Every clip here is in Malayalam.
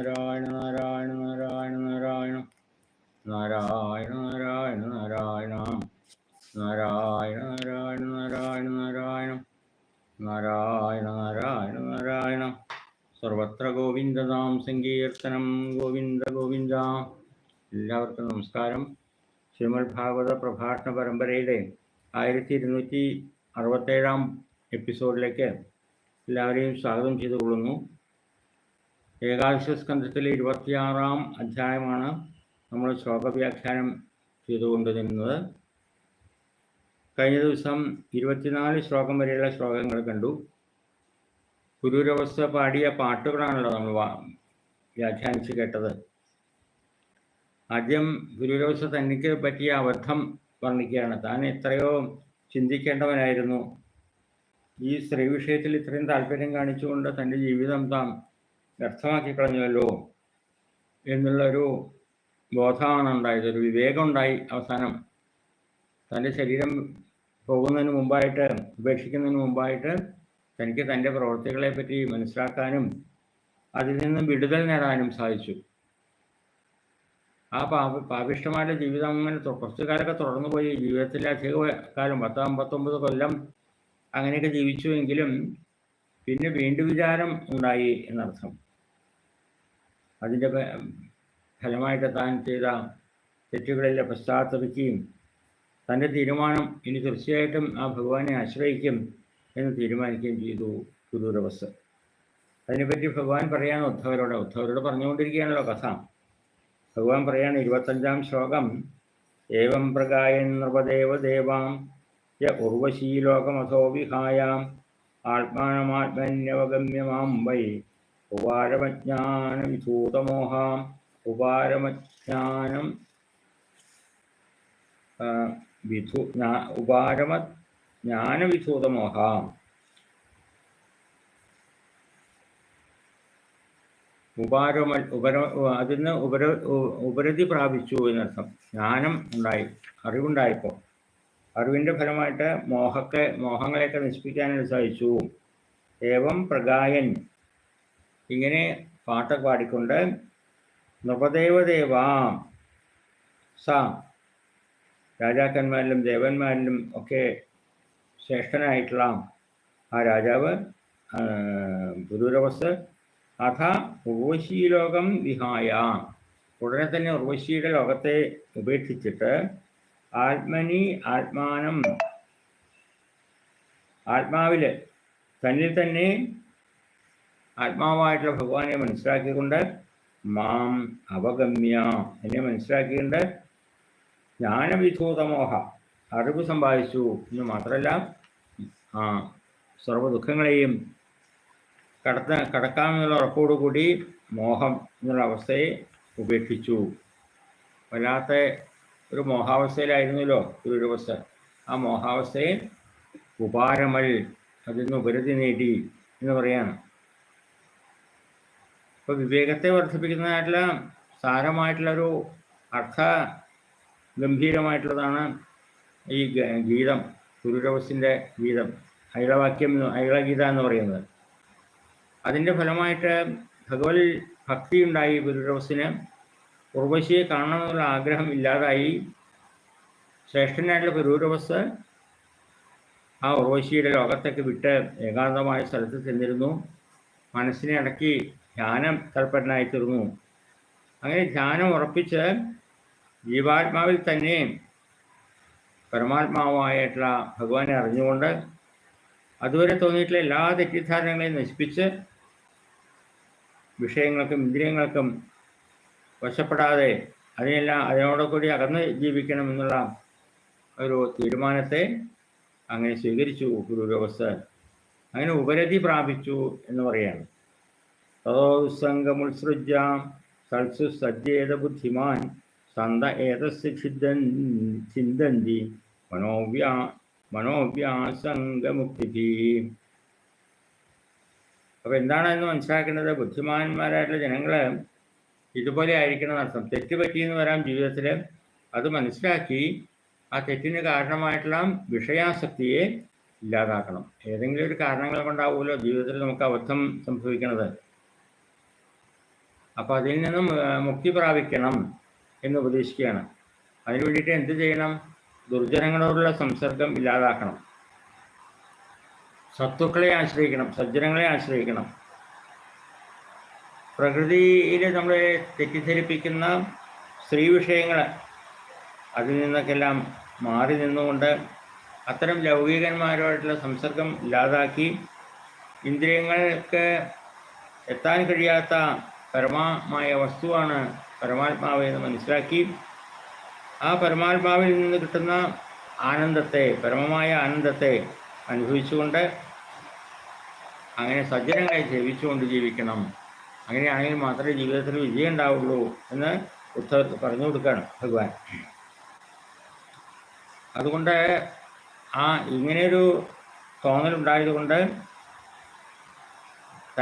നാരായണ നാരായണ നാരായണ നാരായണ. നാരായണ നാരായണ നാരായണ. നാരായണ നാരായണ നാരായണ നാരായണ. നാരായണ നാരായണ നാരായണ. സർവത്ര ഗോവിന്ദനാം സങ്കീർത്തനം ഗോവിന്ദ ഗോവിന്ദ. എല്ലാവർക്കും നമസ്കാരം. ശ്രീമദ് ഭാഗവത പ്രഭാഷണ പരമ്പരയുടെ ആയിരത്തി ഇരുന്നൂറ്റി അറുപത്തേഴാം എപ്പിസോഡിലേക്ക് എല്ലാവരെയും സ്വാഗതം ചെയ്തുകൊള്ളുന്നു. ഏകാദശ സ്കന്ധത്തിലെ ഇരുപത്തിയാറാം അധ്യായമാണ് നമ്മൾ ശ്ലോകവ്യാഖ്യാനം ചെയ്തുകൊണ്ടിരുന്നത്. കഴിഞ്ഞ ദിവസം ഇരുപത്തിനാല് ശ്ലോകം വരെയുള്ള ശ്ലോകങ്ങൾ കണ്ടു. ഗുരുരവസ്ഥ പാടിയ പാട്ടുകളാണല്ലോ നമ്മൾ വ്യാഖ്യാനിച്ച് കേട്ടത്. ആദ്യം ഗുരുരവസ്ഥ തനിക്ക് പറ്റിയ അബദ്ധം വർണിക്കുകയാണ്. താൻ എത്രയോ ചിന്തിക്കേണ്ടവനായിരുന്നു. ഈ സ്ത്രീ വിഷയത്തിൽ ഇത്രയും താല്പര്യം കാണിച്ചുകൊണ്ട് തന്റെ ജീവിതം താൻ വ്യർത്ഥമാക്കി കളഞ്ഞുവല്ലോ എന്നുള്ളൊരു ബോധമാണ് ഉണ്ടായത് ഒരു വിവേകം ഉണ്ടായി അവസാനം. തന്റെ ശരീരം പോകുന്നതിന് മുമ്പായിട്ട് ഉപേക്ഷിക്കുന്നതിന് മുമ്പായിട്ട് തനിക്ക് തന്റെ പ്രവൃത്തികളെ പറ്റി മനസ്സിലാക്കാനും അതിൽ നിന്ന് വിടുതൽ നേടാനും സാധിച്ചു. ആ പാപ പാപിഷ്ടമായ ജീവിതം അങ്ങനെ കുറച്ചു കാലമൊക്കെ തുടർന്നു പോയി ജീവിതത്തിലെ അധിക കാലം പത്ത് അമ്പത്തൊമ്പത് കൊല്ലം അങ്ങനെയൊക്കെ ജീവിച്ചുവെങ്കിലും പിന്നെ വീണ്ടും വിചാരം ഉണ്ടായി എന്നർത്ഥം. അതിന്റെ ഫലമായിട്ട് താൻ ചെയ്ത തെറ്റുകളിലെ പശ്ചാത്തപിക്കുകയും തന്റെ തീരുമാനം ഇനി തീർച്ചയായിട്ടും ആ ഭഗവാനെ ആശ്രയിക്കും എന്ന് തീരുമാനിക്കുകയും ചെയ്തു ഗുരുരവസ് അതിനെപ്പറ്റി ഭഗവാൻ പറയാൻ ഉദ്ധവരോട് ഉദ്ധവരോട് പറഞ്ഞുകൊണ്ടിരിക്കുകയാണല്ലോ കഥ. ഭഗവാൻ പറയാണ് ഇരുപത്തഞ്ചാം ശ്ലോകം ഏവം പ്രകായൻ നൃപദേവ ദേവാം യ ഉർവശീലോകമഥോ വിഹായാം ആത്മാനമാത്മന്യവഗമ്യമാം വൈ ഉപാരമജ്ഞാനവിധൂതമോഹാം. ഉപാരമജ്ഞാനം വിധു ഉപാരമ ജ്ഞാനവിധൂതമോഹാം. ഉപാരമ ഉപര അതിന് ഉപര ഉപരതി പ്രാപിച്ചു എന്നർത്ഥം. ജ്ഞാനം ഉണ്ടായി അറിവുണ്ടായപ്പോൾ. അറിവിന്റെ ഫലമായിട്ട് മോഹക്കെ മോഹങ്ങളെയൊക്കെ നശിപ്പിക്കാനായിട്ട് സാധിച്ചു. ഏവം പ്രകായൻ ഇങ്ങനെ പാട്ടൊക്കെ പാടിക്കൊണ്ട് നൃപദേവദേവാം. സ. രാജാക്കന്മാരിലും ദേവന്മാരിലും ഒക്കെ ശ്രേഷ്ഠനായിട്ടുള്ള ആ രാജാവ് പുരൂരവസ്. അഥ ഉർവശീലോകം വിഹായ. ഉടനെ തന്നെ ഉർവശിയുടെ ലോകത്തെ ഉപേക്ഷിച്ചിട്ട് ആത്മനി ആത്മാനം ആത്മാവിൽ തന്നിൽ തന്നെ ആത്മാവായിട്ടുള്ള ഭഗവാനെ മനസ്സിലാക്കിക്കൊണ്ട് മാം അവഗമ്യ എന്നെ മനസ്സിലാക്കിക്കൊണ്ട് ജ്ഞാനവിധൂതമോഹ അറിവ് സമ്പാദിച്ചു എന്ന് മാത്രമല്ല ആ സർവ ദുഃഖങ്ങളെയും കടത്ത കടക്കാമെന്നുള്ള ഉറപ്പോടുകൂടി മോഹം എന്നുള്ള അവസ്ഥയെ ഉപേക്ഷിച്ചു. വല്ലാത്ത ഒരു മോഹാവസ്ഥയിലായിരുന്നല്ലോ ഗുരുവസ്ഥ ആ മോഹാവസ്ഥയെ ഉപാരമൽ അതിൽ നിന്ന് ഉപരതി നേടി എന്ന് പറയാണ്. അപ്പോൾ വിവേകത്തെ വർദ്ധിപ്പിക്കുന്നതായിട്ടുള്ള സാരമായിട്ടുള്ളൊരു അർത്ഥ ഗംഭീരമായിട്ടുള്ളതാണ് ഈ ഗീതം ഗുരുരവസിന്റെ ഗീതം ഐളവാക്യം ഐളഗീത എന്ന് പറയുന്നത്. അതിന്റെ ഫലമായിട്ട് ഭഗവത് ഭക്തി ഉണ്ടായി ഗുരുരവസിന്. ഉർവശിയെ കാണണമെന്നുള്ള ആഗ്രഹം ഇല്ലാതായി. ശ്രേഷ്ഠനായിട്ടുള്ള ഗുരുരവസ് ആ ഉർവശിയുടെ ലോകത്തൊക്കെ വിട്ട് ഏകാന്തമായ സ്ഥലത്ത് ചെന്നിരുന്നു. മനസ്സിനെ അടക്കി ധ്യാനം തൽപരനായി തീർന്നു. അങ്ങനെ ധ്യാനം ഉറപ്പിച്ച് ജീവാത്മാവിൽ തന്നെ പരമാത്മാവായിട്ടുള്ള ഭഗവാനെ അറിഞ്ഞുകൊണ്ട് അതുവരെ തോന്നിയിട്ടുള്ള എല്ലാ തെറ്റിദ്ധാരണകളെയും നശിപ്പിച്ച് വിഷയങ്ങൾക്കും ഇന്ദ്രിയങ്ങൾക്കും വശപ്പെടാതെ അതിനെല്ലാം അതിനോടുകൂടി അകന്ന് ജീവിക്കണമെന്നുള്ള ഒരു തീരുമാനത്തെ അങ്ങനെ സ്വീകരിച്ചു. ഗുരുവ്യവസ്ഥ അങ്ങനെ ഉപരതി പ്രാപിച്ചു എന്ന് പറയാണ് തതോസംഗമുത്സൃജ്യ സൽസു സജ്ജേത ബുദ്ധിമാൻ. സന്ത ഏതസ് ചിന്തൻ ചിന്തന്തി മനോവ്യാ മനോവ്യാസംഗമുക്തി അപ്പോൾ എന്താണ് എന്ന് മനസ്സിലാക്കേണ്ടത്? ബുദ്ധിമാന്മാരായിട്ടുള്ള ജനങ്ങൾ ഇതുപോലെ ആയിരിക്കണം അർത്ഥം. തെറ്റ് പറ്റിയെന്ന് വരാം ജീവിതത്തിൽ അത് മനസ്സിലാക്കി ആ തെറ്റിന് കാരണമായിട്ടുള്ള വിഷയാസക്തിയെ ഇല്ലാതാക്കണം. ഏതെങ്കിലും ഒരു കാരണങ്ങൾ കൊണ്ടാവുമല്ലോ ജീവിതത്തിൽ നമുക്ക് അബദ്ധം സംഭവിക്കുന്നത് അപ്പോൾ അതിൽ നിന്നും മുക്തി പ്രാപിക്കണം എന്ന് ഉപദേശിക്കുകയാണ്. അതിനു വേണ്ടിയിട്ട് എന്ത് ചെയ്യണം? ദുർജനങ്ങളോടുള്ള സംസർഗം ഇല്ലാതാക്കണം. സത്വക്കളെ ആശ്രയിക്കണം സജ്ജനങ്ങളെ ആശ്രയിക്കണം. പ്രകൃതിയിൽ നമ്മളെ തെറ്റിദ്ധരിപ്പിക്കുന്ന സ്ത്രീ വിഷയങ്ങൾ അതിൽ നിന്നൊക്കെല്ലാം മാറി നിന്നുകൊണ്ട് അത്തരം ലൗകികന്മാരുമായിട്ടുള്ള സംസർഗം ഇല്ലാതാക്കി ഇന്ദ്രിയങ്ങൾക്ക് എത്താൻ കഴിയാത്ത പരമമായ വസ്തുവാണ് പരമാത്മാവ് എന്ന് മനസ്സിലാക്കി. ആ പരമാത്മാവിൽ നിന്ന് കിട്ടുന്ന ആനന്ദത്തെ പരമമായ ആനന്ദത്തെ അനുഭവിച്ചുകൊണ്ട് അങ്ങനെ സജ്ജനങ്ങളെ സേവിച്ചുകൊണ്ട് ജീവിക്കണം. അങ്ങനെയാണെങ്കിൽ മാത്രമേ ജീവിതത്തിൽ വിജയം ഉണ്ടാവുള്ളൂ എന്ന് ഉദ്ധവ് പറഞ്ഞു കൊടുക്കുകയാണ് ഭഗവാൻ. അതുകൊണ്ട് ആ ഇങ്ങനെയൊരു തോന്നലുണ്ടായതുകൊണ്ട്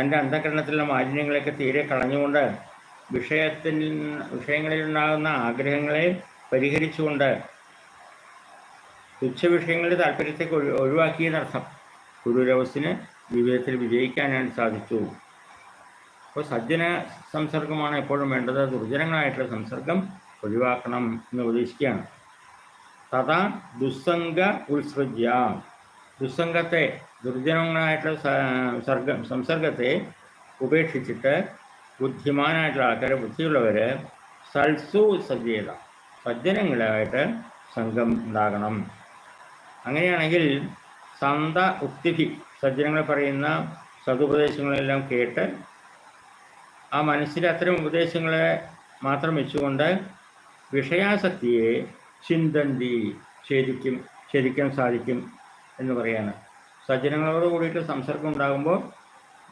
തന്റെ അന്ധകരണത്തിലുള്ള മാലിന്യങ്ങളെയൊക്കെ തീരെ കളഞ്ഞുകൊണ്ട് വിഷയത്തിൽ വിഷയങ്ങളിലുണ്ടാകുന്ന ആഗ്രഹങ്ങളെ പരിഹരിച്ചുകൊണ്ട് തുച്ഛ വിഷയങ്ങളുടെ താല്പര്യത്തെ ഒഴിവാക്കിയെന്നർത്ഥം ഗുരുരവസിന് ജീവിതത്തിൽ വിജയിക്കാനായിട്ട് സാധിച്ചു. അപ്പോൾ സജ്ജന സംസർഗമാണ് എപ്പോഴും വേണ്ടത്. ദുർജനങ്ങളായിട്ടുള്ള സംസർഗം ഒഴിവാക്കണം എന്ന് ഉപദേശിക്കുകയാണ്. തഥാ ദുസ്സംഗ ഉത്സൃജ്യ. ദുസ്സംഗത്തെ ദുർജനങ്ങളായിട്ടുള്ള സർഗ സംസർഗത്തെ ഉപേക്ഷിച്ചിട്ട് ബുദ്ധിമാനായിട്ടുള്ള ആൾക്കാർ ബുദ്ധിയുള്ളവർ സൽസു സജ്ജീത സജ്ജനങ്ങളായിട്ട് സംഘം ഉണ്ടാകണം. അങ്ങനെയാണെങ്കിൽ സന്ത ഉക്തിഭി സജ്ജനങ്ങൾ പറയുന്ന സതുപദേശങ്ങളെല്ലാം കേട്ട് ആ മനസ്സിൽ അത്തരം ഉപദേശങ്ങളെ മാത്രം വെച്ചുകൊണ്ട് വിഷയാസക്തിയെ ചിന്തന്തി ശരിക്കും ശരിക്കാൻ സാധിക്കും. എന്ന് പറയാണ് സജ്ജനങ്ങളോട് കൂടിയിട്ട് സംസർഗം ഉണ്ടാകുമ്പോൾ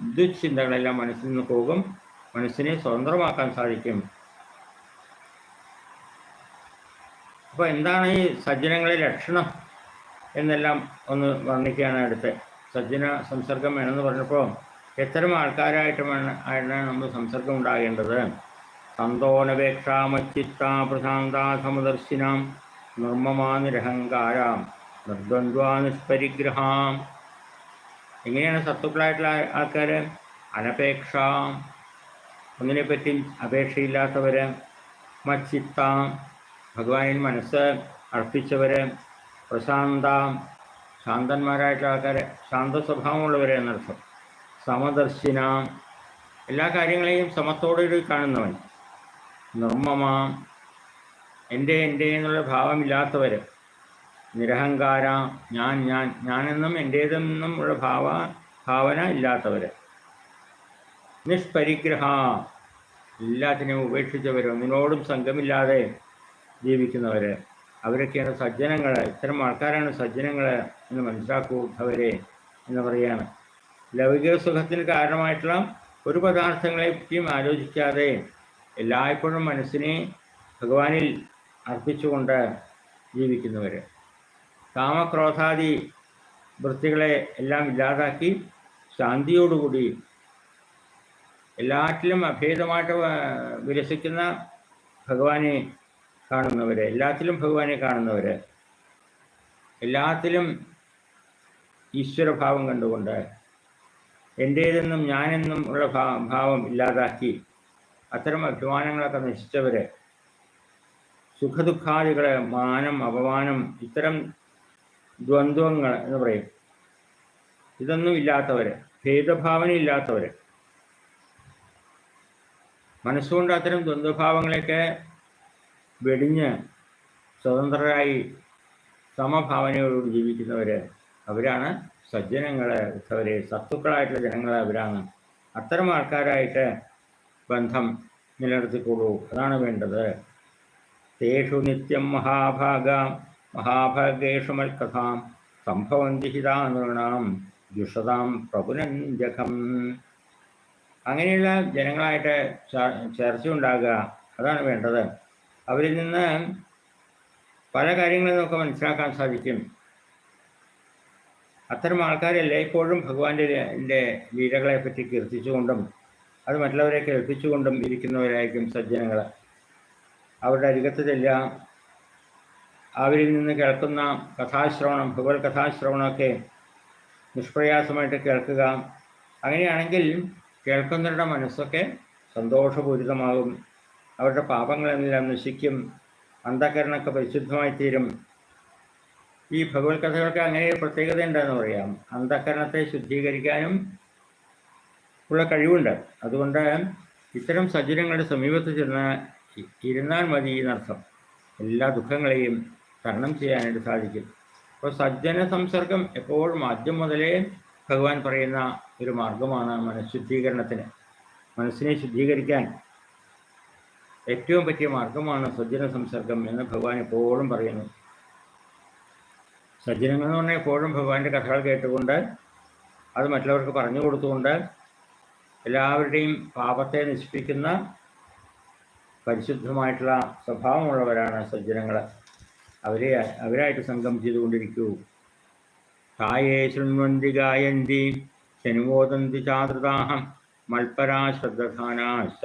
ദുശ്ചിന്തകളെല്ലാം മനസ്സിൽ നിന്ന് പോകും. മനസ്സിനെ സ്വതന്ത്രമാക്കാൻ സാധിക്കും. അപ്പോൾ എന്താണ് ഈ സജ്ജനങ്ങളെ ലക്ഷണം എന്നെല്ലാം ഒന്ന് വർണിക്കുകയാണ് അടുത്ത്. സജ്ജന സംസർഗം വേണമെന്ന് പറഞ്ഞപ്പോൾ എത്തരം ആൾക്കാരായിട്ട് ആയിട്ടാണ് നമ്മൾ സംസർഗം ഉണ്ടാകേണ്ടത്. സന്തോനപേക്ഷാമച്ചിത്ത പ്രശാന്താ സമദർശിനാം നിർമ്മമാ നിരഹങ്കാരാം. നിർദ്വന്ദ്വാ നിഷ്പരിഗ്രഹാം എങ്ങനെയാണ് സത്വക്കളായിട്ടുള്ള ആൾക്കാർ അനപേക്ഷ. ഒന്നിനെപ്പറ്റി അപേക്ഷയില്ലാത്തവർ മച്ചിത്ത. ഭഗവാനിൽ മനസ്സ് അർപ്പിച്ചവർ പ്രശാന്ത. ശാന്തന്മാരായിട്ടുള്ള ആൾക്കാർ ശാന്ത സ്വഭാവമുള്ളവരെ എന്നർത്ഥം. സമദർശിന. എല്ലാ കാര്യങ്ങളെയും സമത്തോടുകൂടി കാണുന്നവൻ. നിർമ്മമാം. എന്റെ എന്റെ എന്നുള്ള ഭാവമില്ലാത്തവർ നിരഹങ്കാര ഞാൻ ഞാൻ ഞാനെന്നും എന്റേതെന്നും ഉള്ള ഭാവ ഭാവന ഇല്ലാത്തവർ നിഷ്പരിഗ്രഹ എല്ലാത്തിനെയും ഉപേക്ഷിച്ചവർ ഒന്നിനോടും സംഘമില്ലാതെ ജീവിക്കുന്നവർ അവരൊക്കെയാണ് സജ്ജനങ്ങൾ ഇത്തരം ആൾക്കാരാണ് സജ്ജനങ്ങൾ എന്ന് മനസ്സിലാക്കൂ അവരെ എന്ന് പറയുകയാണ്. ലൗകിക സുഖത്തിന് കാരണമായിട്ടുള്ള ഒരു പദാർത്ഥങ്ങളെ പറ്റിയും ആലോചിക്കാതെ എല്ലായ്പ്പോഴും മനസ്സിനെ ഭഗവാനിൽ അർപ്പിച്ചുകൊണ്ട് ജീവിക്കുന്നവർ കാമക്രോധാദി വൃത്തികളെ എല്ലാം ഇല്ലാതാക്കി ശാന്തിയോടുകൂടി എല്ലാറ്റിലും അഭേദമായിട്ട് വിലസിക്കുന്ന ഭഗവാനെ കാണുന്നവർ എല്ലാത്തിലും ഭഗവാനെ കാണുന്നവർ എല്ലാത്തിലും ഈശ്വരഭാവം കണ്ടുകൊണ്ട് എന്റേതെന്നും ഞാനെന്നും ഉള്ള ഭാ ഭാവം ഇല്ലാതാക്കി അത്തരം അഭിമാനങ്ങളൊക്കെ നശിച്ചവർ സുഖദുഃഖാദികളെ മാനം അപമാനം ഇത്തരം ദ്വന്ദ്വങ്ങൾ എന്ന് പറയും. ഇതൊന്നും ഇല്ലാത്തവർ ഭേദഭാവന ഇല്ലാത്തവർ മനസ്സുകൊണ്ട് അത്തരം ദ്വന്ദ്വഭാവങ്ങളെയൊക്കെ വെടിഞ്ഞ് സ്വതന്ത്രരായി സമഭാവനയോട് ജീവിക്കുന്നവർ അവരാണ് സജ്ജനങ്ങൾ ഉത്തവരെ സത്തുക്കളായിട്ടുള്ള ജനങ്ങൾ അവരാണ്. അത്തരം ആൾക്കാരായിട്ട് ബന്ധം നിലനിർത്തിക്കൊള്ളൂ. അതാണ് വേണ്ടത്. തേഷു നിത്യം മഹാഭാഗ. മഹാഭാഗേഷു മൽക്കഥാം സംഭവന്തി ഹിതാനൃണാം ദുഷതാം പ്രഭുനഞ്ജകം അങ്ങനെയുള്ള ജനങ്ങളായിട്ട് ചർച്ച ഉണ്ടാകുക അതാണ് വേണ്ടത്. അവരിൽ നിന്ന് പല കാര്യങ്ങളും നമുക്ക് മനസ്സിലാക്കാൻ സാധിക്കും. അത്തരം ആൾക്കാരല്ലേ ഇപ്പോഴും ഭഗവാന്റെ ന്റെ ലീലകളെ പറ്റി കീർത്തിച്ചുകൊണ്ടും അത് മറ്റുള്ളവരെ കേൾപ്പിച്ചുകൊണ്ടും ഇരിക്കുന്നവരായിരിക്കും സജ്ജനങ്ങൾ അവരുടെ അരികത്ത് ചെല്ലുക അവരിൽ നിന്ന് കേൾക്കുന്ന കഥാശ്രവണം ഭഗവത് കഥാശ്രവണമൊക്കെ നിഷ്പ്രയാസമായിട്ട് കേൾക്കുക. അങ്ങനെയാണെങ്കിൽ കേൾക്കുന്നവരുടെ മനസ്സൊക്കെ സന്തോഷപൂരിതമാകും. അവരുടെ പാപങ്ങളെല്ലാം നശിക്കും. അന്ധകരണമൊക്കെ പരിശുദ്ധമായി തീരും ഈ ഭഗവത് കഥകൾക്ക് അങ്ങനെ ഒരു പ്രത്യേകത ഉണ്ടെന്ന് പറയാം. അന്ധകരണത്തെ ശുദ്ധീകരിക്കാനും ഉള്ള കഴിവുണ്ട്. അതുകൊണ്ട് ഇത്തരം സജ്ജനങ്ങളുടെ സമീപത്ത് ചെന്ന് ഇരുന്നാൽ മതി എന്നർത്ഥം. എല്ലാ ദുഃഖങ്ങളെയും തരണം ചെയ്യാനായിട്ട് സാധിക്കും. അപ്പോൾ സജ്ജന സംസർഗം എപ്പോഴും ആദ്യം മുതലേ ഭഗവാൻ പറയുന്ന ഒരു മാർഗമാണ് മനഃശുദ്ധീകരണത്തിന്. മനസ്സിനെ ശുദ്ധീകരിക്കാൻ ഏറ്റവും പറ്റിയ മാർഗമാണ് സജ്ജന സംസർഗം എന്ന് ഭഗവാൻ എപ്പോഴും പറയുന്നു. സജ്ജനങ്ങൾ എന്ന് പറഞ്ഞാൽ എപ്പോഴും ഭഗവാന്റെ കഥകൾ കേട്ടുകൊണ്ട് അത് മറ്റുള്ളവർക്ക് പറഞ്ഞു കൊടുത്തുകൊണ്ട് എല്ലാവരുടെയും പാപത്തെ നശിപ്പിക്കുന്ന പരിശുദ്ധമായിട്ടുള്ള സ്വഭാവമുള്ളവരാണ് സജ്ജനങ്ങൾ. അവരെ അവരായിട്ട് സംഘം ചെയ്തുകൊണ്ടിരിക്കൂ. കായേ ശൃണ്വന്തി ഗായന്തി ശനുമോദന്തി ചാതൃതാഹം മൽപരാ ശ്രദ്ധാനാശ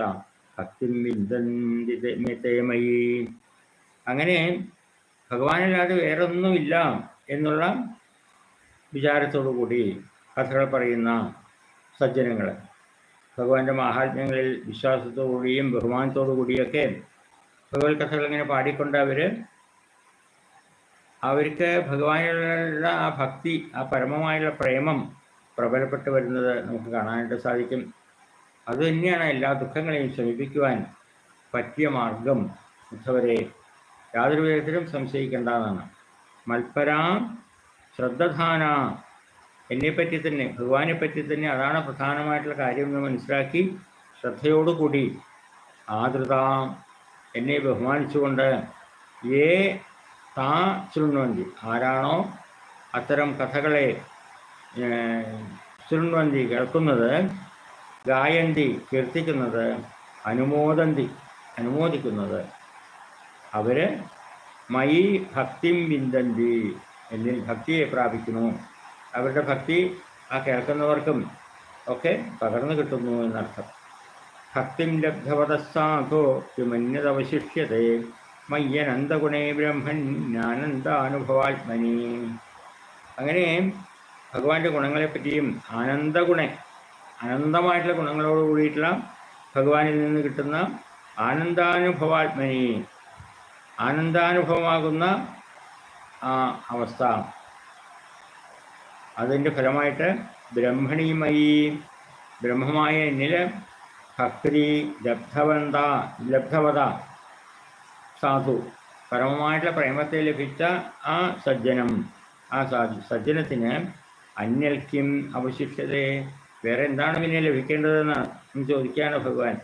ഭക്തി വിന്ദന്തിമയി അങ്ങനെ ഭഗവാനല്ലാതെ വേറൊന്നുമില്ല എന്നുള്ള വിചാരത്തോടു കൂടി കഥകൾ പറയുന്ന സജ്ജനങ്ങൾ ഭഗവാന്റെ മാഹാത്മ്യങ്ങളിൽ വിശ്വാസത്തോടുകൂടിയും ബഹുമാനത്തോടു കൂടിയൊക്കെ ഭഗവത് കഥകൾ ഇങ്ങനെ പാടിക്കൊണ്ട് അവർ അവർക്ക് ഭഗവാനുള്ള ആ ഭക്തി ആ പരമമായുള്ള പ്രേമം പ്രബലപ്പെട്ടു വരുന്നത് നമുക്ക് കാണാനായിട്ട് സാധിക്കും. അതുതന്നെയാണ് എല്ലാ ദുഃഖങ്ങളെയും ശമിപ്പിക്കുവാൻ പറ്റിയ മാർഗം. ഉദ്ധവരെ യാതൊരു വിധത്തിലും സംശയിക്കേണ്ടതാണ്. മൽപരാം ശ്രദ്ധധാന എന്നെപ്പറ്റി തന്നെ ഭഗവാനെ പറ്റി തന്നെ അതാണ് പ്രധാനമായിട്ടുള്ള കാര്യം എന്ന് മനസ്സിലാക്കി ശ്രദ്ധയോടുകൂടി ആദൃത എന്നെ ബഹുമാനിച്ചുകൊണ്ട് ഏ താ ശൃണ്വന്തി ആരാണോ അത്തരം കഥകളെ ശൃണ്വന്തി കേൾക്കുന്നത് ഗായന്തി കീർത്തിക്കുന്നത് അനുമോദന്തി അനുമോദിക്കുന്നത്. അവർ മൈ ഭക്തിം വിന്തന്തി എന്നിൽ ഭക്തിയെ പ്രാപിക്കുന്നു. അവരുടെ ഭക്തി ആ കേൾക്കുന്നവർക്കും ഒക്കെ പകർന്നു കിട്ടുന്നു എന്നർത്ഥം. ഭക്തിം ലബ്ധവതസ്സാധോ കിമന്യതവശിഷ്യതേ മയ്യനന്ദഗുണേ ബ്രഹ്മൻ ആനന്ദാനുഭവാത്മനി അങ്ങനെ ഭഗവാന്റെ ഗുണങ്ങളെപ്പറ്റിയും ആനന്ദഗുണ അനന്തമായിട്ടുള്ള ഗുണങ്ങളോട് കൂടിയിട്ടുള്ള ഭഗവാനിൽ നിന്ന് കിട്ടുന്ന ആനന്ദാനുഭവാത്മനി ആനന്ദാനുഭവമാകുന്ന ആ അവസ്ഥ. അതിന്റെ ഫലമായിട്ട് ബ്രഹ്മണീമയി ബ്രഹ്മമായ എന്നിൽ ഭക്തി ലബ്ധവന്ത ലബ്ധവത. സാധു. പരമമായിട്ടുള്ള പ്രേമത്തെ ലഭിച്ച ആ സജ്ജനം ആ സാധു. സജ്ജനത്തിന് അന്യൽക്കും അവശിഷ്ടതയെ വേറെ എന്താണ് പിന്നെ ലഭിക്കേണ്ടതെന്ന് ചോദിക്കുകയാണ് ഭഗവാൻ.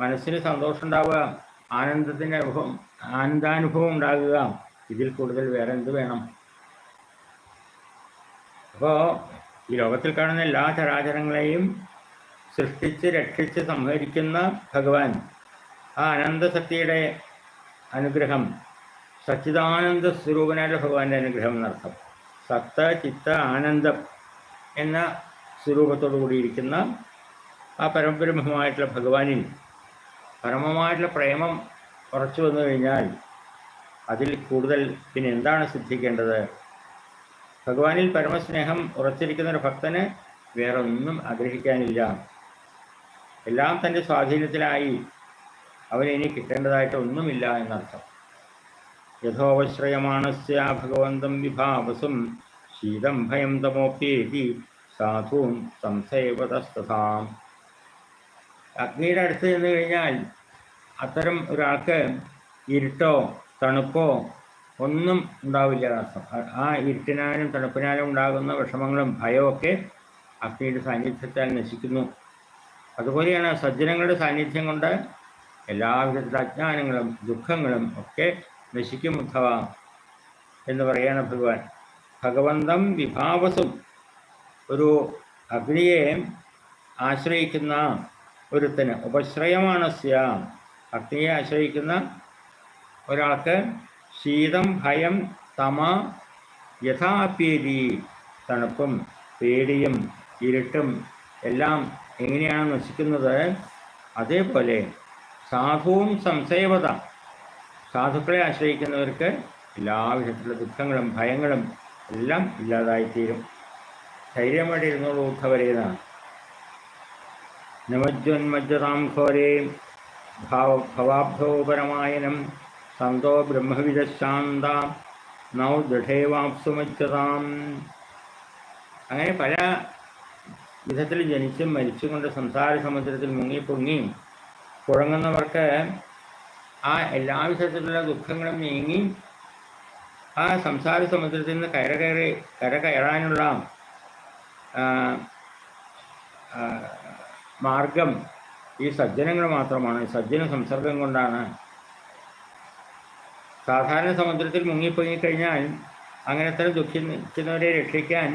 മനസ്സിന് സന്തോഷം ഉണ്ടാവുക ആനന്ദത്തിന്റെ അനുഭവം ആനന്ദാനുഭവം ഉണ്ടാകുക. ഇതിൽ കൂടുതൽ വേറെ എന്ത് വേണം? അപ്പോൾ ഈ ലോകത്തിൽ കാണുന്ന എല്ലാ ചരാചരങ്ങളെയും സൃഷ്ടിച്ച് രക്ഷിച്ച് സംഹരിക്കുന്ന ഭഗവാൻ ആ അനന്തശക്തിയുടെ അനുഗ്രഹം. സച്ചിദാനന്ദ സ്വരൂപനായ ഭഗവാന്റെ അനുഗ്രഹം എന്നർത്ഥം. സത്ത ചിത്ത ആനന്ദം എന്ന സ്വരൂപത്തോടു കൂടിയിരിക്കുന്ന ആ പരബ്രഹ്മമായിട്ടുള്ള ഭഗവാനിൽ പരമമായിട്ടുള്ള പ്രേമം ഉറച്ചു വന്നു കഴിഞ്ഞാൽ അതിൽ കൂടുതൽ പിന്നെ എന്താണ് സിദ്ധിക്കേണ്ടത്? ഭഗവാനിൽ പരമസ്നേഹം ഉറച്ചിരിക്കുന്ന ഒരു ഭക്തന് വേറെ ഒന്നും ആഗ്രഹിക്കാനില്ല. എല്ലാം തന്റെ സ്വാധീനത്തിലായി അവനിനി കിട്ടേണ്ടതായിട്ട് ഒന്നുമില്ല എന്നർത്ഥം. യഥോവശ്രയമാണസ്യ ഭഗവന്തം വിഭാവസും ശീതം ഭയം തമോപ്യേതി സാധൂൻ സംസേവതസ്തഥാം. അഗ്നിയുടെ അടുത്ത് ചെന്ന് കഴിഞ്ഞാൽ അത്തരം ഒരാൾക്ക് ഇരുട്ടോ തണുപ്പോ ഒന്നും ഉണ്ടാവില്ല അർത്ഥം. ആ ഇരുട്ടിനാലും തണുപ്പിനാലും ഉണ്ടാകുന്ന വിഷമങ്ങളും ഭയമൊക്കെ അഗ്നിയുടെ സാന്നിധ്യത്താൽ നശിക്കുന്നു. അതുപോലെയാണ് സജ്ജനങ്ങളുടെ സാന്നിധ്യം കൊണ്ട് എല്ലാവിധത്തിലുള്ള അജ്ഞാനങ്ങളും ദുഃഖങ്ങളും ഒക്കെ നശിക്കും ഉദ്ധവ എന്ന് പറയാണ് ഭഗവാൻ. ഭഗവന്തം വിഭാവസും ഒരു അഗ്നിയെ ആശ്രയിക്കുന്ന ഒരുത്തന് ഉപശ്രയമാണ് സ്യാം അഗ്നിയെ ആശ്രയിക്കുന്ന ഒരാൾക്ക് ശീതം ഭയം തമ യഥാപീതി തണുപ്പും പേടിയും ഇരുട്ടും എല്ലാം എങ്ങനെയാണ് നശിക്കുന്നത്? അതേപോലെ സാധുവും സംശയവത. സാധുക്കളെ ആശ്രയിക്കുന്നവർക്ക് എല്ലാവിധത്തിലുള്ള ദുഃഖങ്ങളും ഭയങ്ങളും എല്ലാം ഇല്ലാതായിത്തീരും. ധൈര്യമായിട്ട് ഇരുന്നോളൂ ഉദ്ധവരേതാണ് നിമജ്വന്മജ്ജതാം ഘോരേ. ഭാവ ഭവാബ്ധോപരമായനം. സന്തോ ബ്രഹ്മവിദശാന്ത. നൗ ദൃഢേവാപ്സുമജ്ജതാം. അങ്ങനെ പല വിധത്തിൽ ജനിച്ചും മരിച്ചും കൊണ്ട് സംസാര സമുദ്രത്തിൽ മുങ്ങി പൊങ്ങി പുഴങ്ങുന്നവർക്ക് ആ എല്ലാ വിധത്തിലുള്ള ദുഃഖങ്ങളും നീങ്ങി ആ സംസാര സമുദ്രത്തിൽ നിന്ന് കയറി കര കയറാനുള്ള മാർഗം ഈ സജ്ജനങ്ങൾ മാത്രമാണ്. സജ്ജന സംസർഗം കൊണ്ടാണ്. സാധാരണ സമുദ്രത്തിൽ മുങ്ങിപ്പൊങ്ങിക്കഴിഞ്ഞാൽ അങ്ങനത്തെ ദുഃഖിക്കുന്നവരെ രക്ഷിക്കാൻ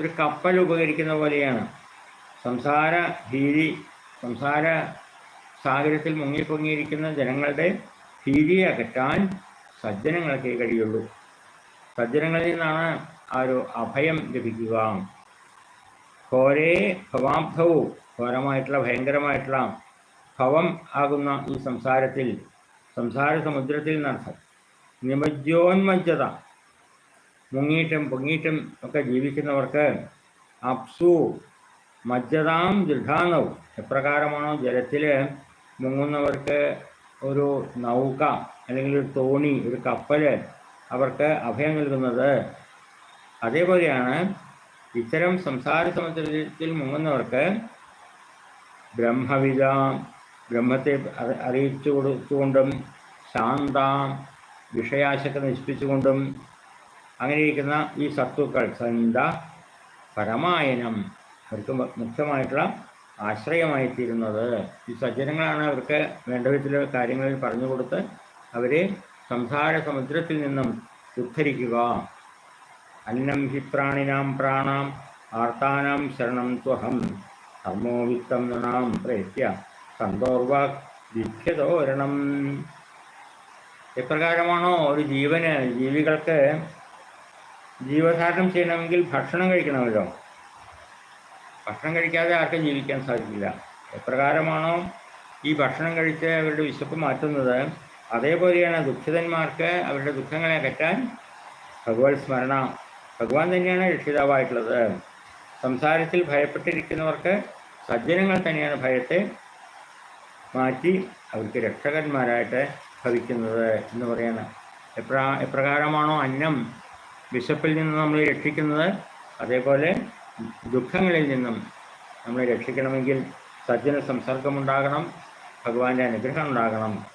ഒരു കപ്പൽ ഉപകരിക്കുന്ന പോലെയാണ്. സംസാര ഭീതി സംസാര സാഗരത്തിൽ മുങ്ങിപ്പൊങ്ങിയിരിക്കുന്ന ജനങ്ങളുടെ ഭീതിയെ അകറ്റാൻ സജ്ജനങ്ങൾക്കേ കഴിയുള്ളൂ. സജ്ജനങ്ങളിൽ നിന്നാണ് ആ ഒരു അഭയം ലഭിക്കുക. ഘോരേ ഭവാബ്ധവും ഘോരമായിട്ടുള്ള ഭയങ്കരമായിട്ടുള്ള ഭവം ആകുന്ന ഈ സംസാരത്തിൽ സംസാര സമുദ്രത്തിൽ നടത്തും നിമജ്ജോന്മജ്ജത. മുങ്ങിയിട്ടും പൊങ്ങിയിട്ടും ഒക്കെ ജീവിക്കുന്നവർക്ക് അപ്സു മജ്ജതാം ദൃഢാനവും എപ്രകാരമാണോ ജലത്തിൽ മുങ്ങുന്നവർക്ക് ഒരു നൗക അല്ലെങ്കിൽ ഒരു തോണി ഒരു കപ്പൽ അവർക്ക് അഭയം നൽകുന്നത്. അതേപോലെയാണ് ഇത്തരം സംസാര സമുദ്രത്തിൽ മുങ്ങുന്നവർക്ക് ബ്രഹ്മവിത ബ്രഹ്മത്തെ അറി- അറിയിച്ചു കൊടുത്തുകൊണ്ടും ശാന്ത വിഷയാശക്തി നശിപ്പിച്ചുകൊണ്ടും അങ്ങനെയിരിക്കുന്ന ഈ സത്തുക്കൾ സന്ത പരമായനം അവർക്ക് മുഖ്യമായിട്ടുള്ള ആശ്രയമായി തീരുന്നത് ഈ സജ്ജനങ്ങളാണ് അവർക്ക് വേണ്ട വിധത്തിലുള്ള കാര്യങ്ങളിൽ പറഞ്ഞു കൊടുത്ത് അവരെ സംസാര സമുദ്രത്തിൽ നിന്നും ഉദ്ധരിക്കുക. അന്നം ഹി പ്രാണിനാം പ്രാണാം ആർത്താനാം ശരണം ത്വഹം ധർമ്മോ വിത്തം നൃണാം പ്രേത്യ സന്തോർവാക് എപ്രകാരമാണോ ഒരു ജീവന് ജീവികൾക്ക് ജീവധാരണം ചെയ്യണമെങ്കിൽ ഭക്ഷണം കഴിക്കണമല്ലോ? ഭക്ഷണം കഴിക്കാതെ ആർക്കും ജീവിക്കാൻ സാധിക്കില്ല. എപ്രകാരമാണോ ഈ ഭക്ഷണം കഴിച്ച് അവരുടെ വിശപ്പ് മാറ്റുന്നത് അതേപോലെയാണ് ദുഃഖിതന്മാർക്ക് അവരുടെ ദുഃഖങ്ങളെ അകറ്റാൻ ഭഗവത് സ്മരണ. ഭഗവാൻ തന്നെയാണ് രക്ഷിതാവായിട്ടുള്ളത്. സംസാരത്തിൽ ഭയപ്പെട്ടിരിക്കുന്നവർക്ക് സജ്ജനങ്ങൾ തന്നെയാണ് ഭയത്തെ മാറ്റി അവർക്ക് രക്ഷകന്മാരായിട്ട് ഭവിക്കുന്നത് എന്ന് പറയുന്നത് എപ്രാ എപ്രകാരമാണോ അന്നം വിശപ്പിൽ നിന്ന് നമ്മൾ രക്ഷിക്കുന്നത്? അതേപോലെ ദുഃഖങ്ങളിൽ നിന്നും നമ്മളെ രക്ഷിക്കണമെങ്കിൽ സജ്ജന സംസർഗമുണ്ടാകണം ഭഗവാന്റെ അനുഗ്രഹം ഉണ്ടാകണം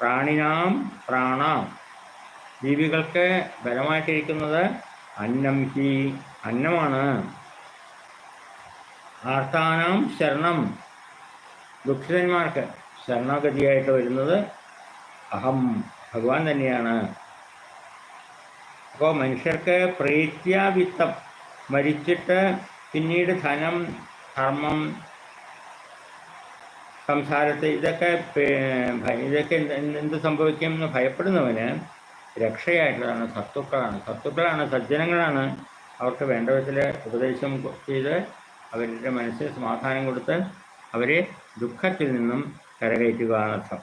പ്രാണിനാം പ്രാണ. ജീവികൾക്ക് ബലമായിട്ടിരിക്കുന്നത് അന്നം ഹി അന്നമാണ്. ആർത്താനാം ശരണം. ദുഃഖിതന്മാർക്ക് ശരണാഗതിയായിട്ട് വരുന്നത് അഹം ഭഗവാൻ തന്നെയാണ്. അപ്പോൾ മനുഷ്യർക്ക് പ്രീത്യാവിത്തം മരിച്ചിട്ട് പിന്നീട് ധനം ധർമ്മം സംസാരത്തെ ഇതൊക്കെ ഇതൊക്കെ എന്ത് സംഭവിക്കും എന്ന് ഭയപ്പെടുന്നവന് രക്ഷയായിട്ടുള്ളതാണ് സത്തുക്കളാണ്. സത്തുക്കളാണ് സജ്ജനങ്ങളാണ്. അവർക്ക് വേണ്ട വിധത്തിൽ ഉപദേശം ചെയ്ത് അവരുടെ മനസ്സിന് സമാധാനം കൊടുത്ത് അവരെ ദുഃഖത്തിൽ നിന്നും കരകയറ്റുക എന്നർത്ഥം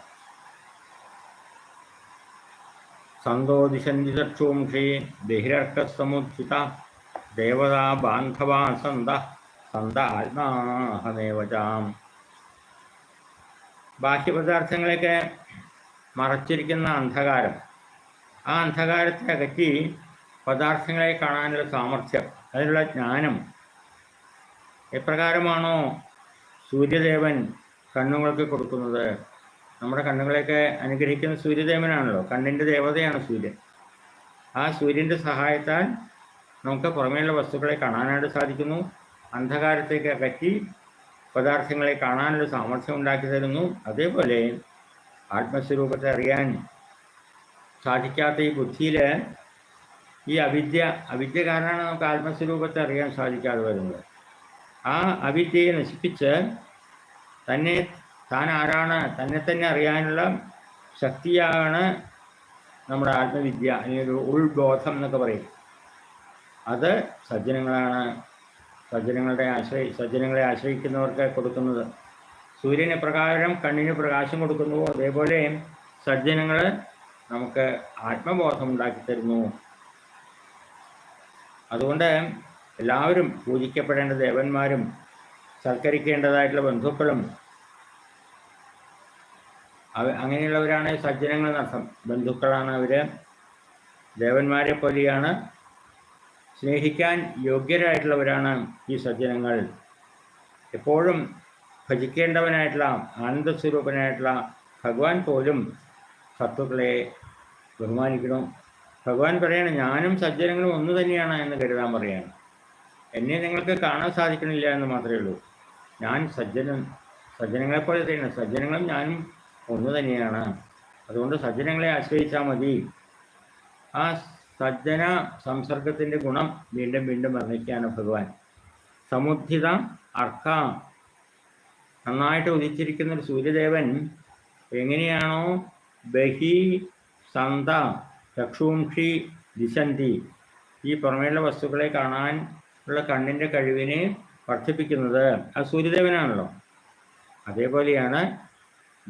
സന്തോദിശന്തി ചക്ഷൂംഷി ബഹിരർക്കസമുദ്ധിത ദേവതാ ബാന്ധവാ സന്ത സന്ത ആത്മാഹമേവചാം ബാഹ്യപദാർത്ഥങ്ങളെയൊക്കെ മറച്ചിരിക്കുന്ന അന്ധകാരം. ആ അന്ധകാരത്തെ അകറ്റി പദാർത്ഥങ്ങളെ കാണാനുള്ള സാമർഥ്യം അതിനുള്ള ജ്ഞാനം എപ്രകാരമാണോ സൂര്യദേവൻ കണ്ണുകൾക്ക് കൊടുക്കുന്നത്? നമ്മുടെ കണ്ണുകളെയൊക്കെ അനുഗ്രഹിക്കുന്ന സൂര്യദേവനാണല്ലോ. കണ്ണിന്റെ ദേവതയാണ് സൂര്യൻ. ആ സൂര്യന്റെ സഹായത്താൽ നമുക്ക് പുറമേയുള്ള വസ്തുക്കളെ കാണാനായിട്ട് സാധിക്കുന്നു. അന്ധകാരത്തേക്ക് അകറ്റി പദാർത്ഥങ്ങളെ കാണാനുള്ള സാമർഥ്യം ഉണ്ടാക്കി തരുന്നു. അതേപോലെ ആത്മസ്വരൂപത്തെ അറിയാൻ സാധിക്കാത്ത ഈ ബുദ്ധിയിൽ ഈ അവിദ്യ അവിദ്യ കാരണമാണ് നമുക്ക് ആത്മസ്വരൂപത്തെ അറിയാൻ സാധിക്കാതെ വരുന്നത്. ആ അവിദ്യയെ നശിപ്പിച്ച് തന്നെ താൻ ആരാണ് തന്നെ തന്നെ അറിയാനുള്ള ശക്തിയാണ് നമ്മുടെ ആത്മവിദ്യ അല്ലെങ്കിൽ ഉൾബോധം എന്നൊക്കെ പറയും. അത് സജ്ജനങ്ങളാണ്. സജ്ജനങ്ങളുടെ ആശ്രയി സജ്ജനങ്ങളെ ആശ്രയിക്കുന്നവർക്ക് കൊടുക്കുന്നത്. സൂര്യന് പ്രകാരം കണ്ണിന് പ്രകാശം കൊടുക്കുന്നുവോ അതേപോലെ സജ്ജനങ്ങൾ നമുക്ക് ആത്മബോധം ഉണ്ടാക്കി തരുന്നു. അതുകൊണ്ട് എല്ലാവരും പൂജിക്കപ്പെടേണ്ട ദേവന്മാരും സൽക്കരിക്കേണ്ടതായിട്ടുള്ള ബന്ധുക്കളും അവ അങ്ങനെയുള്ളവരാണ് സജ്ജനങ്ങൾ എന്നർത്ഥം ബന്ധുക്കളാണ് അവർ ദേവന്മാരെ പോലെയാണ് സ്നേഹിക്കാൻ യോഗ്യരായിട്ടുള്ളവരാണ് ഈ സജ്ജനങ്ങൾ. എപ്പോഴും ഭജിക്കേണ്ടവനായിട്ടുള്ള ആനന്ദസ്വരൂപനായിട്ടുള്ള ഭഗവാൻ പോലും സത്വക്കളെ ബഹുമാനിക്കണം ഭഗവാൻ പറയാണ് ഞാനും സജ്ജനങ്ങളും ഒന്ന് തന്നെയാണ് എന്ന് കരുതാൻ പറയാണ്. എന്നെ നിങ്ങൾക്ക് കാണാൻ സാധിക്കണില്ല എന്ന് മാത്രമേ ഉള്ളൂ. ഞാൻ സജ്ജനൻ സജ്ജനങ്ങളെപ്പോലെ തന്നെയാണ്. സജ്ജനങ്ങളും ഞാനും ഒന്ന് തന്നെയാണ്. അതുകൊണ്ട് സജ്ജനങ്ങളെ ആശ്രയിച്ചാൽ മതി. ആ സജ്ജന സംസർഗത്തിന്റെ ഗുണം വീണ്ടും വീണ്ടും വർണിക്കുകയാണ് ഭഗവാൻ. സമുദ്ധിത അർക്ക. നന്നായിട്ട് ഉദിച്ചിരിക്കുന്ന ഒരു സൂര്യദേവൻ എങ്ങനെയാണോ ബഹി സന്ത ചക്ഷൂംഷി ദിശന്തി. ഈ പുറമേയുള്ള വസ്തുക്കളെ കാണാൻ ഉള്ള കണ്ണിന്റെ കഴിവിനെ വർദ്ധിപ്പിക്കുന്നത് ആ സൂര്യദേവനാണല്ലോ. അതേപോലെയാണ്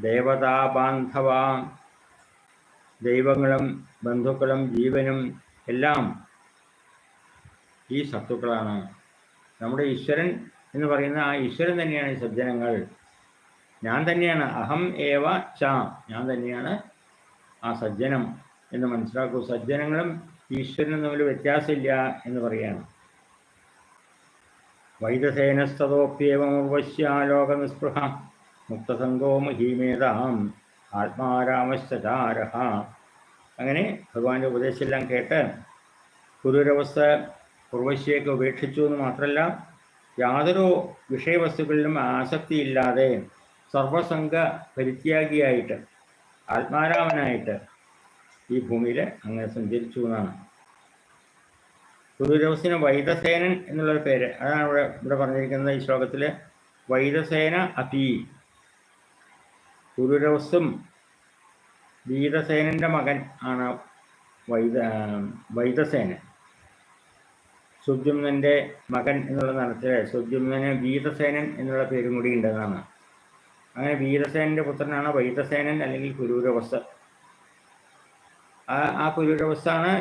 ദേവതാബാന്ധവ ദൈവങ്ങളും ബന്ധുക്കളും ജീവനും എല്ലാം ഈ സത്തുക്കളാണ്. നമ്മുടെ ഈശ്വരൻ എന്ന് പറയുന്ന ആ ഈശ്വരൻ തന്നെയാണ് ഈ സജ്ജനങ്ങൾ. ഞാൻ തന്നെയാണ്. അഹം ഏവ ച. ഞാൻ തന്നെയാണ് ആ സജ്ജനം എന്ന് മനസ്സിലാക്കൂ. സജ്ജനങ്ങളും ഈശ്വരനും തമ്മിൽ വ്യത്യാസമില്ല എന്ന് പറയാണ്. വൈദസേനസ്തോപ്യേവമുർവശ്യാലോകനിസ്പൃഹ മുക്തസംഗോ മഹീമേതാം. ആത്മാരാമശ്ചാര അങ്ങനെ ഭഗവാന്റെ ഉപദേശമെല്ലാം കേട്ട് ഗുരുരവസ്ഥ ഉർവശിയൊക്കെ ഉപേക്ഷിച്ചു എന്ന് മാത്രമല്ല യാതൊരു വിഷയവസ്തുക്കളിലും ആസക്തിയില്ലാതെ സർവസംഘ പരിത്യാഗിയായിട്ട് ആത്മാരാമനായിട്ട് ഈ ഭൂമിയിൽ അങ്ങനെ സഞ്ചരിച്ചു എന്നാണ്. കുരുരവസ്ഥന് വൈദസേനൻ എന്നുള്ളൊരു പേര് അതാണ് ഇവിടെ ഇവിടെ പറഞ്ഞിരിക്കുന്നത് ഈ ശ്ലോകത്തിൽ വൈദസേന അപി. കുരുരവസും വീരസേനന്റെ മകൻ ആണ് വൈദ വൈദസേനൻ സുദ്യുമ്നന്റെ മകൻ എന്നുള്ള നടത്തിൽ സുദ്യുമ്നന് വീരസേനൻ എന്നുള്ള പേരും കൂടി ഉണ്ടെന്നാണ്. അങ്ങനെ വീരസേനന്റെ പുത്രനാണ് വൈദസേനൻ അല്ലെങ്കിൽ കുരൂരവസ്. ആ കുരൂരവസ്സാണ്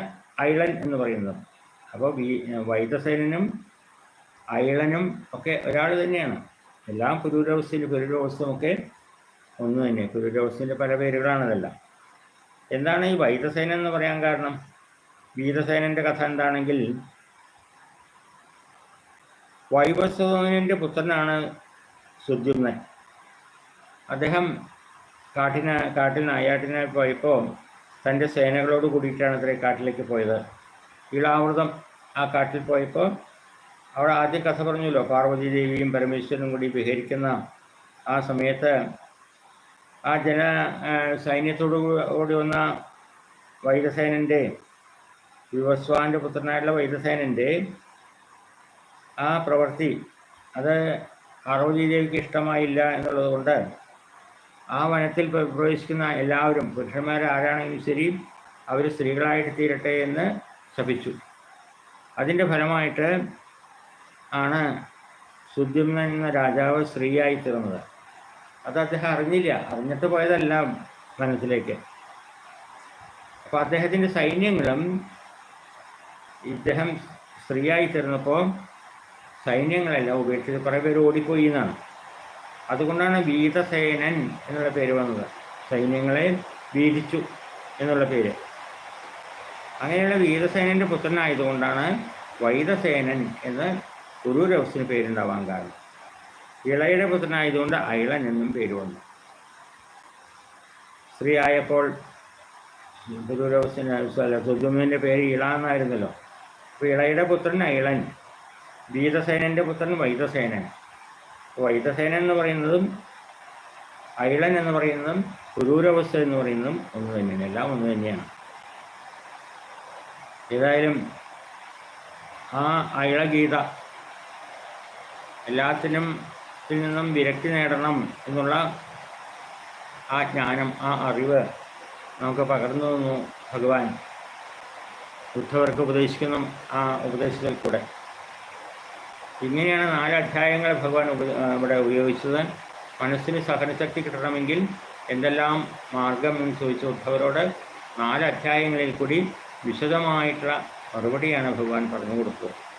ഐളൻ എന്ന് പറയുന്നത്. അപ്പോൾ വീ വൈദസേനനും ഐളനും ഒക്കെ ഒരാൾ തന്നെയാണ്. എല്ലാം കുരൂരവസ്ഥയിലും കുരൂരവസ്സും ഒക്കെ ഒന്ന് തന്നെ. കുരുരോസിന്റെ പല പേരുകളാണതെല്ലാം എന്താണ് ഈ വൈദസേന എന്ന് പറയാൻ കാരണം? വീരസേനന്റെ കഥ എന്താണെങ്കിൽ വൈവസ്വതന്റെ പുത്രനാണ് സുദ്യുമ്നൻ അദ്ദേഹം കാട്ടിന കാട്ടിൽ നായാട്ടിനെ പോയപ്പോൾ തന്റെ സേനകളോട് കൂടിയിട്ടാണ് അത്രേ കാട്ടിലേക്ക് പോയത്. ഇളാവൃതം ആ കാട്ടിൽ പോയപ്പോൾ അവിടെ ആദ്യം കഥ പറഞ്ഞല്ലോ പാർവതി ദേവിയും പരമേശ്വരനും കൂടി വിഹരിക്കുന്ന ആ സമയത്ത് ആ ജന സൈന്യത്തോടു കൂടി വന്ന വൈദസേനന്റെ വിവസ്വാന്റെ പുത്രനായിട്ടുള്ള വൈദസേനന്റെ ആ പ്രവൃത്തി അത് പാർവതി ദേവിക്ക് ഇഷ്ടമായില്ല എന്നുള്ളത് കൊണ്ട് ആ വനത്തിൽ പ്രവേശിക്കുന്ന എല്ലാവരും പുരുഷന്മാർ ആരാണെങ്കിലും ശരി അവർ സ്ത്രീകളായിട്ട് തീരട്ടെ എന്ന് ശപിച്ചു. അതിന്റെ ഫലമായിട്ട് ആണ് സുദ്യുമ്നൻ എന്ന രാജാവ് സ്ത്രീയായി തീർന്നത്. അത് അദ്ദേഹം അറിഞ്ഞില്ല. അറിഞ്ഞിട്ട് പോയതല്ല വനത്തിലേക്ക് അപ്പോൾ അദ്ദേഹത്തിന്റെ സൈന്യങ്ങളും ഇദ്ദേഹം സ്ത്രീയായി തീർന്നപ്പോൾ സൈന്യങ്ങളെല്ലാം ഉപേക്ഷിച്ച് കുറേ പേര് ഓടിപ്പോയി എന്നാണ്. അതുകൊണ്ടാണ് വീതസേനൻ എന്നുള്ള പേര് വന്നത്. സൈന്യങ്ങളെ വീതിച്ചു എന്നുള്ള പേര്. അങ്ങനെയുള്ള വീരസേനന്റെ പുത്രനായതുകൊണ്ടാണ് വൈദസേനൻ എന്ന് കുരൂരവസിന് പേരുണ്ടാവാൻ കാരണം. ഇളയുടെ പുത്രനായതുകൊണ്ട് അയിളൻ എന്നും പേര് വന്നു. സ്ത്രീ ആയപ്പോൾ അല്ല പേര് ഇള എന്നായിരുന്നല്ലോ. അപ്പോൾ ഇളയുടെ പുത്രൻ അയിളൻ വീരസേനന്റെ പുത്രൻ വൈദസേനൻ വൈദസേനൻ എന്ന് പറയുന്നതും അയിളൻ എന്ന് പറയുന്നതും കുരൂരവസ്ഥ എന്ന് പറയുന്നതും ഒന്ന് തന്നെയാണ് എല്ലാം ഒന്ന് തന്നെയാണ്. ഏതായാലും ആ അയളഗീത എല്ലാത്തിനും നിന്നും വിരക്തി നേടണം എന്നുള്ള ആ ജ്ഞാനം ആ അറിവ് നമുക്ക് പകർന്നു തന്നു ഭഗവാൻ. ബുദ്ധവർക്ക് ഉപദേശിക്കുന്ന ആ ഉപദേശത്തിൽ കൂടെ. ഇങ്ങനെയാണ് നാല് അധ്യായങ്ങൾ ഭഗവാൻ ഇവിടെ ഉപയോഗിച്ചത്. മനസ്സിന് സഹനശക്തി കിട്ടണമെങ്കിൽ എന്തെല്ലാം മാർഗം എന്ന് ചോദിച്ച ഉദ്ധവരോട് നാല് അധ്യായങ്ങളിൽ കൂടി വിശദമായിട്ടുള്ള മറുപടിയാണ് ഭഗവാൻ പറഞ്ഞു കൊടുത്തത്.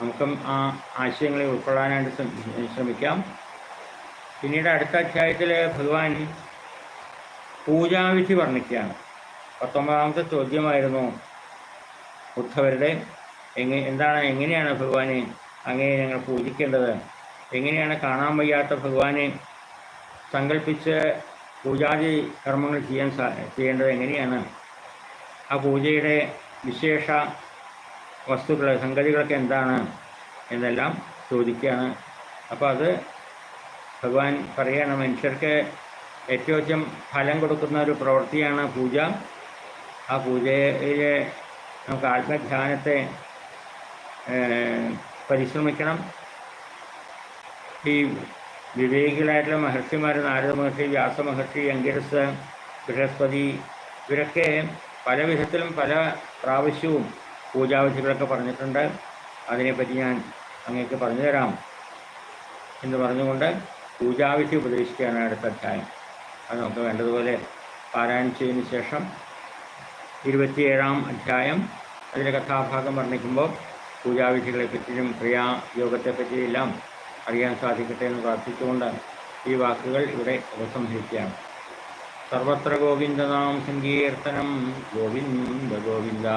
നമുക്കും ആ ആശയങ്ങളെ ഉൾക്കൊള്ളാനായിട്ട് ശ്രമിക്കാം. പിന്നീട് അടുത്ത അധ്യായത്തിൽ ഭഗവാൻ പൂജാവിധി വർണിക്കുകയാണ്. പത്തൊമ്പതാമത്തെ ചോദ്യമായിരുന്നു ഉദ്ധവരുടെ എങ്ങ എന്താണ് എങ്ങനെയാണ് ഭഗവാനെ അങ്ങനെ ഞങ്ങൾ പൂജിക്കേണ്ടത്? എങ്ങനെയാണ് കാണാൻ വയ്യാത്ത ഭഗവാനെ സങ്കല്പിച്ച് പൂജാതി കർമ്മങ്ങൾ ചെയ്യാൻ സാ ചെയ്യേണ്ടത് എങ്ങനെയാണ്? ആ പൂജയുടെ വിശേഷ വസ്തുക്കൾ സംഗതികളൊക്കെ എന്താണ് എന്നെല്ലാം ചോദിക്കുകയാണ്. അപ്പോൾ അത് ഭഗവാൻ പറയുകയാണ് മനുഷ്യർക്ക് ഏറ്റവും ഫലം കൊടുക്കുന്ന ഒരു പ്രവൃത്തിയാണ് പൂജ. ആ പൂജയിലെ നമുക്ക് ആത്മധ്യാനത്തെ പരിശ്രമിക്കണം. ഈ വിവേകികളായിട്ടുള്ള മഹർഷിമാർ നാരദ മഹർഷി വ്യാസ മഹർഷി അങ്കിരസ് ബൃഹസ്പതി ഇവരൊക്കെ പല വിധത്തിലും പല പ്രാവശ്യവും പൂജാവിധികളൊക്കെ പറഞ്ഞിട്ടുണ്ട്. അതിനെപ്പറ്റി ഞാൻ അങ്ങേക്ക് പറഞ്ഞു തരാം എന്ന് പറഞ്ഞുകൊണ്ട് പൂജാവിധി ഉപദേശിക്കുകയാണ് അടുത്ത അധ്യായം. അത് നമുക്ക് വേണ്ടതുപോലെ പാരായണം ചെയ്തതിന് ശേഷം ഇരുപത്തിയേഴാം അധ്യായം അതിന്റെ കഥാഭാഗം വർണിക്കുമ്പോൾ പൂജാവിധികളെ പറ്റിയും ക്രിയായോഗത്തെ പറ്റിയെല്ലാം അറിയാൻ സാധിക്കട്ടെ എന്ന് പ്രാർത്ഥിച്ചുകൊണ്ട് ഈ വാക്കുകൾ ഇവിടെ ഉപസംഹരിക്കുകയാണ്. സർവത്ര ഗോവിന്ദനാം സങ്കീർത്തനം. ഗോവിന്ദ ഗോവിന്ദ.